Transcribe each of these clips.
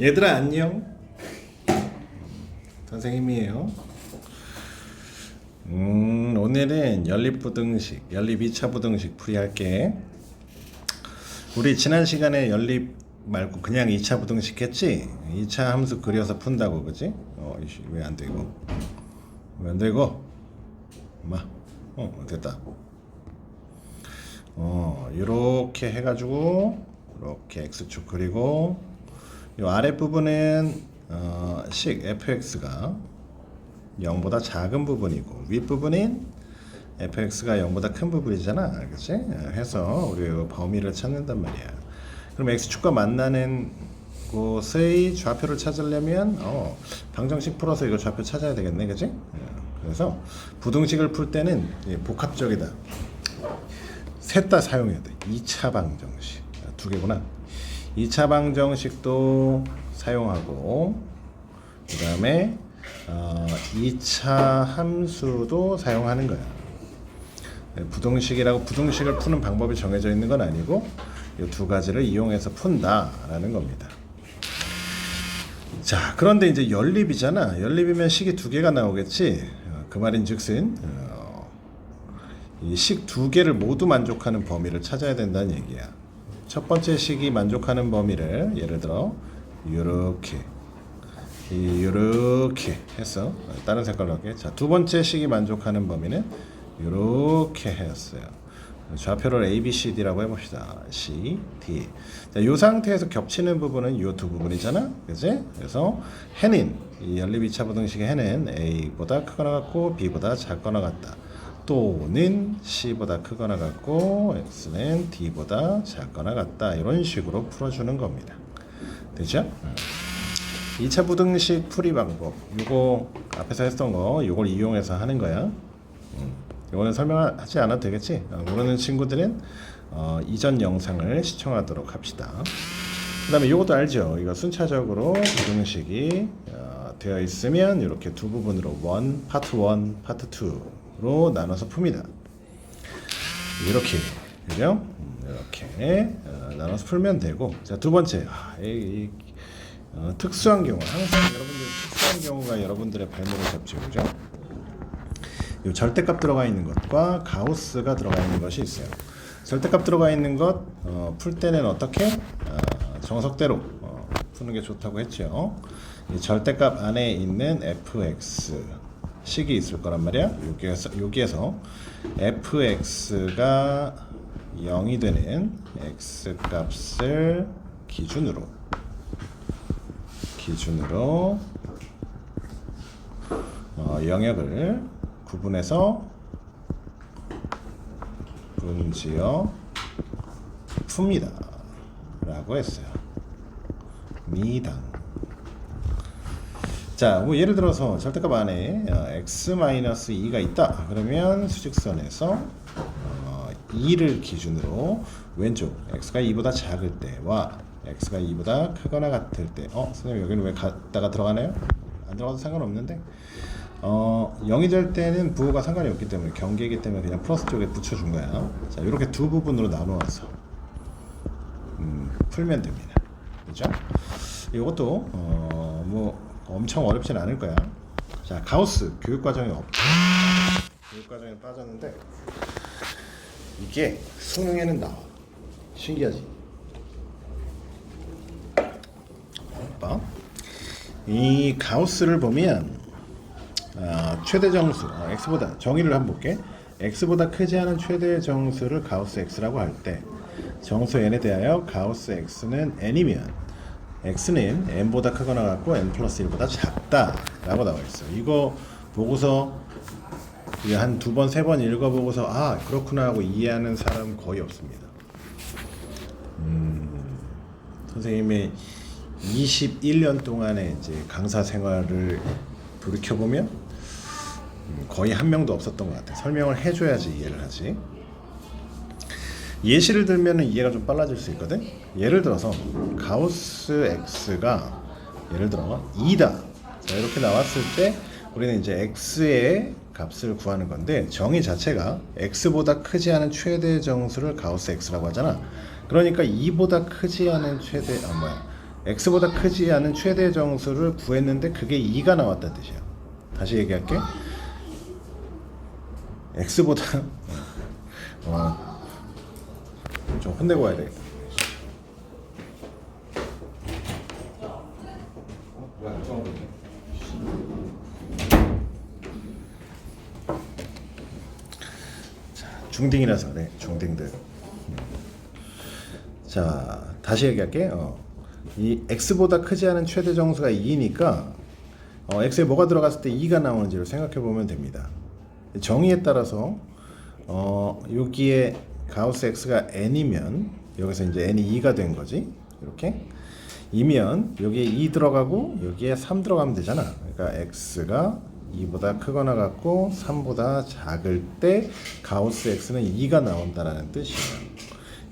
얘들아 안녕. 선생님이에요. 음, 오늘은 연립부등식, 연립 2차 부등식 풀이할게. 우리 지난 시간에 연립 말고 그냥 2차 부등식 했지? 2차 함수 그려서 푼다고 그지? 어, 왜 안 되고? 왜 안 되고? 엄마, 어 됐다. 어, 이렇게 해가지고 이렇게 x축 그리고 이 아랫 부분은 어, 식 fx가 0보다 작은 부분이고 윗 부분은 fx가 0보다 큰 부분이잖아, 그렇지? 해서 우리 이 범위를 찾는단 말이야. 그럼 x축과 만나는 곳의 좌표를 찾으려면 어, 방정식 풀어서 이거 좌표 찾아야 되겠네, 그렇지? 그래서 부등식을 풀 때는 이 복합적이다. 셋 다 사용해야 돼. 2차 방정식. 아, 두 개구나. 2차 방정식도 사용하고 그 다음에 어, 2차 함수도 사용하는 거야. 네, 부등식이라고 부등식을 푸는 방법이 정해져 있는 건 아니고 이 두 가지를 이용해서 푼다라는 겁니다. 자, 그런데 이제 연립이잖아. 연립이면 식이 두 개가 나오겠지. 어, 그 말인즉슨 어, 이식 두 개를 모두 만족하는 범위를 찾아야 된다는 얘기야. 첫 번째 식이 만족하는 범위를 예를 들어 이렇게 이렇게 해서 다른 색깔로 할게. 자, 두 번째 식이 만족하는 범위는 이렇게 했어요. 좌표를 A, B, C, D라고 해봅시다. C, D. 자, 이 상태에서 겹치는 부분은 이 두 부분이잖아, 그지? 그래서 해는 이 연립 2차 부등식의 해는 A보다 크거나 같고 B보다 작거나 같다. 또는 C보다 크거나 같고 X는 D보다 작거나 같다. 이런 식으로 풀어주는 겁니다. 되죠? 2차 부등식 풀이 방법. 이거 앞에서 했던 거 이걸 이용해서 하는 거야. 음, 이거는 설명하지 않아도 되겠지? 어, 모르는 친구들은 어, 이전 영상을 시청하도록 합시다. 그 다음에 이것도 알죠? 이거 순차적으로 부등식이 어, 되어 있으면 이렇게 두 부분으로 원 파트 1, 파트 2 로 나눠서 풉니다. 이렇게 그죠? 음, 이렇게 어, 나눠서 풀면 되고 자두 번째 아, 이, 이, 어, 특수한 경우 항상 여러분들 특수한 경우가 여러분들의 발목을 잡죠 그죠? 요 절대값 들어가 있는 것과 가우스가 들어가 있는 것이 있어요. 절대값 들어가 있는 것 어, 풀 때는 어떻게 어, 정석대로 어, 푸는 게 좋다고 했죠. 이 절대값 안에 있는 fx 식이 있을 거란 말이야. 여기에서 여기에서 fx가 0이 되는 x 값을 기준으로 기준으로 어, 영역을 구분해서 분지어 풉니다. 라고 했어요. 미당 자, 뭐 예를 들어서 절대값 안에 어, x-2가 있다. 그러면 수직선에서 어, 2를 기준으로 왼쪽 x가 2보다 작을 때와 x가 2보다 크거나 같을 때, 어, 선생님 여기는 왜 갔다가 들어가나요? 안 들어가도 상관없는데, 어, 0이 될 때는 부호가 상관이 없기 때문에 경계이기 때문에 그냥 플러스 쪽에 붙여준 거야. 자, 이렇게 두 부분으로 나누어서 음, 풀면 됩니다. 그죠? 이것도 어, 뭐 엄청 어렵진 않을 거야. 자, 가우스 교육 과정이 없죠. 교육 과정에 빠졌는데 이게 수능에는 나와. 신기하지? 봐. 이 가우스를 보면 어, 최대 정수 어, x보다 정의를 한번 볼게. x보다 크지 않은 최대 정수를 가우스 x라고 할 때 정수 n에 대하여 가우스 x는 n이면 x는 n보다 크거나 같고 n 플러스 1보다 작다 라고 나와 있어. 이거 보고서 한 두 번 세 번 읽어보고서 아 그렇구나 하고 이해하는 사람 거의 없습니다. 음, 선생님의 21년 동안의 이제 강사 생활을 돌이켜 보면 음, 거의 한 명도 없었던 것 같아. 설명을 해줘야지 이해를 하지. 예시를 들면 이해가 좀 빨라질 수 있거든. 예를 들어서 가우스 x가 예를 들어 2다. 자, 이렇게 나왔을 때 우리는 이제 x의 값을 구하는 건데 정의 자체가 x보다 크지 않은 최대 정수를 가우스 x라고 하잖아. 그러니까 2보다 크지 않은 최대 아 뭐야 x보다 크지 않은 최대 정수를 구했는데 그게 2가 나왔다는 뜻이야. 다시 얘기할게. x보다 와, 좀 혼내고 와야 되겠다. 자, 중딩이라서 그래, 중딩들. 자, 다시 얘기할게. 어. 이 x보다 크지 않은 최대 정수가 2니까 어, x에 뭐가 들어갔을 때 2가 나오는지를 생각해 보면 됩니다. 정의에 따라서 어, 여기에 가우스 x가 n이면 여기서 이제 n이 2가 된 거지. 이렇게. 이면 여기에 2 들어가고 여기에 3 들어가면 되잖아. 그러니까 x가 2보다 크거나 같고 3보다 작을 때 가우스 x는 2가 나온다라는 뜻이에요.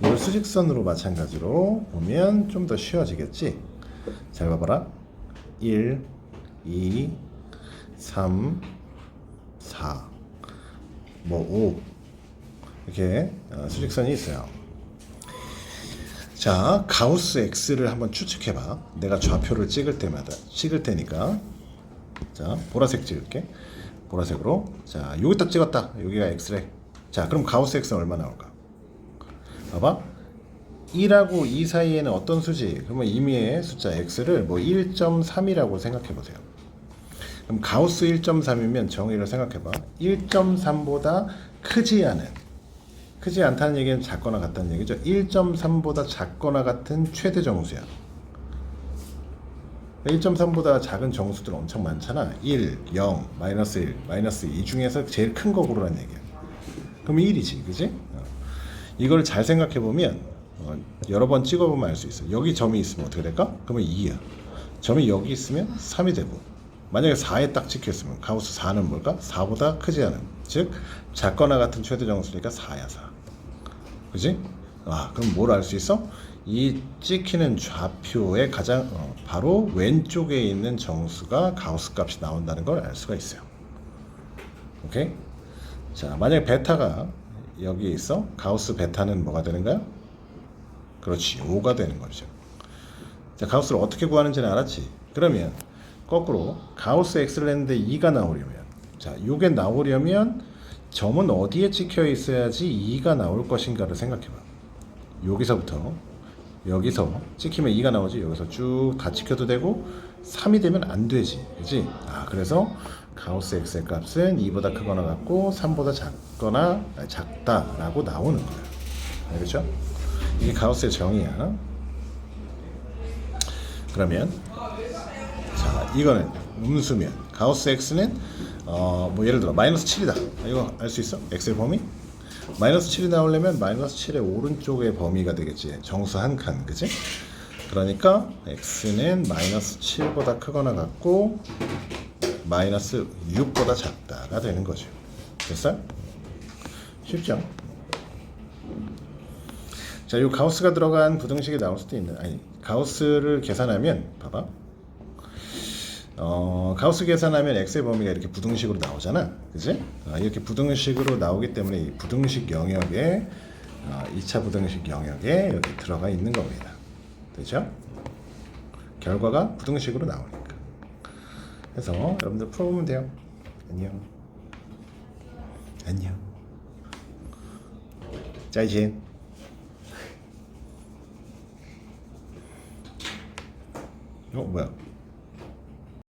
이걸 수직선으로 마찬가지로 보면 좀 더 쉬워지겠지. 잘 봐봐라. 1, 2, 3, 4, 뭐 5. 이렇게 어, 수직선이 있어요. 자, 가우스 x를 한번 추측해봐. 내가 좌표를 찍을 때마다 찍을 테니까. 자, 보라색 찍을게. 보라색으로. 자, 여기 딱 찍었다. 여기가 x래. 자, 그럼 가우스 x는 얼마 나올까? 봐봐. 1하고 2 사이에는 어떤 수지? 그러면 임의의 숫자 x를 뭐 1.3이라고 생각해 보세요. 그럼 가우스 1.3이면 정의를 생각해 봐. 1.3보다 크지 않은 크지 않다는 얘기는 작거나 같다는 얘기죠. 1.3보다 작거나 같은 최대 정수야. 1.3보다 작은 정수들 엄청 많잖아. 1, 0, 마이너스 1, 마이너스 2 중에서 제일 큰 거 고르라는 얘기야. 그럼 1이지, 그지? 어. 이걸 잘 생각해 보면 어, 여러 번 찍어보면 알 수 있어. 여기 점이 있으면 어떻게 될까? 그러면 2야. 점이 여기 있으면 3이 되고 만약에 4에 딱 찍혀 있으면 가우스 4는 뭘까? 4보다 크지 않은 즉 작거나 같은 최대 정수니까 4야 4. 그지? 아 그럼 뭘 알 수 있어? 이 찍히는 좌표의 가장 어, 바로 왼쪽에 있는 정수가 가우스 값이 나온다는 걸 알 수가 있어요. 오케이? 자 만약에 베타가 여기에 있어 가우스 베타는 뭐가 되는 거야? 그렇지 5가 되는 거죠. 자 가우스를 어떻게 구하는지는 알았지? 그러면 거꾸로 가우스 x를 했는데 2가 나오려면 자 요게 나오려면 점은 어디에 찍혀 있어야지 2가 나올 것인가를 생각해봐. 여기서부터 여기서 찍히면 2가 나오지? 여기서 쭉 다 찍혀도 되고 3이 되면 안 되지. 그지? 아 그래서 가우스 x의 값은 2보다 크거나 같고 3보다 작거나 작다라고 나오는 거야. 알겠죠? 이게 가우스의 정의야. 그러면 자 이거는 음수면 가우스 x는 어 뭐 예를 들어 마이너스 7이다 이거 알 수 있어 x의 범위 마이너스 7이 나오려면 마이너스 7의 오른쪽의 범위가 되겠지. 정수 한 칸, 그지? 그러니까 x는 마이너스 7보다 크거나 같고 마이너스 6보다 작다가 되는 거죠. 됐어요? 쉽죠? 자, 이 가우스가 들어간 부등식이 나올 수도 있는 아니 가우스를 계산하면 봐봐. 어, 가우스 계산하면 x의 범위가 이렇게 부등식으로 나오잖아. 그지? 아, 이렇게 부등식으로 나오기 때문에 이 부등식 영역에 어, 2차 부등식 영역에 여기 들어가 있는 겁니다. 되죠? 결과가 부등식으로 나오니까. 그래서 여러분들 풀어보면 돼요. 안녕. 안녕. 짜이젠. 어 뭐야?